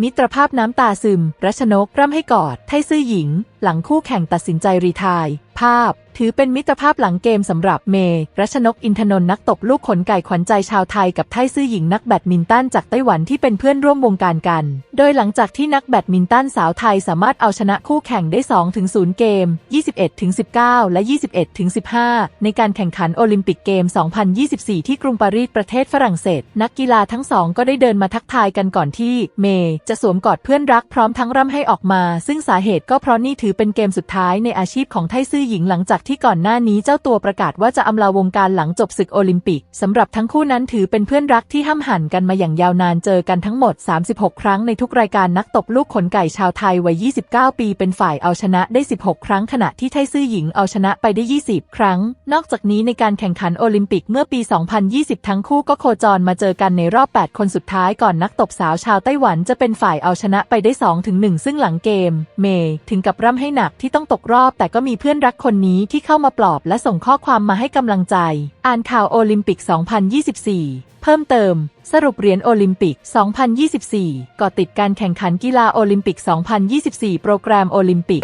มิตรภาพน้ำตาซึม รัชนกร่ำให้กอด ไทซื่อหญิง หลังคู่แข่งตัดสินใจรีทาย ภาพถือเป็นมิตรภาพหลังเกมสำหรับเมย์รัชนกอินทนนท์นักตบลูกขนไก่ขวัญใจชาวไทยกับไทซื่อหญิงนักแบดมินตันจากไต้หวันที่เป็นเพื่อนร่วมวงการกัน โดยหลังจากที่นักแบดมินตันสาวไทยสามารถเอาชนะคู่แข่งได้ 2-0 เกม 21-19 และ 21-15 ในการแข่งขันโอลิมปิกเกม 2024 ที่กรุงปารีสประเทศฝรั่งเศส นักกีฬาทั้งสองก็ได้เดินมาทักทายกันก่อนที่เมย์จะสวมกอดเพื่อนรักพร้อมทั้งร่ำให้ออกมา ซึ่งสาเหตุก็เพราะนี่ถือเป็นเกมสุดท้ายในอาชีพของไทซื่อหญิงหลังจากที่ก่อนหน้านี้เจ้าตัวประกาศว่าจะอำลาวงการหลังจบศึกโอลิมปิกสำหรับทั้งคู่นั้นถือเป็นเพื่อนรักที่ห้ำหั่นกันมาอย่างยาวนานเจอกันทั้งหมด 36 ครั้งในทุกรายการนักตบลูกขนไก่ชาวไทยวัย 29 ปีเป็นฝ่ายเอาชนะได้ 16 ครั้งขณะที่ไทซื่อหญิงเอาชนะไปได้ 20 ครั้ง นอกจากนี้ในการแข่งขันโอลิมปิกเมื่อปี 2020 ทั้งคู่ก็โคจรมาเจอกันในรอบ 8 คนสุดท้ายก่อนนักตบสาวชาวไต้หวันจะเป็นฝ่ายเอาชนะไปได้ 2-1 ซึ่งหลังเกม เมย์ถึงกับร่ำให้หนักที่ต้องตกรอบแต่ก็มีเพื่อนรักคนนี้ที่เข้ามาปลอบและส่งข้อความมาให้กำลังใจ อ่านข่าวโอลิมปิก 2024 เพิ่มเติม สรุปเหรียญโอลิมปิก 2024ก่อติดการแข่งขันกีฬาโอลิมปิก 2024 โปรแกรมโอลิมปิก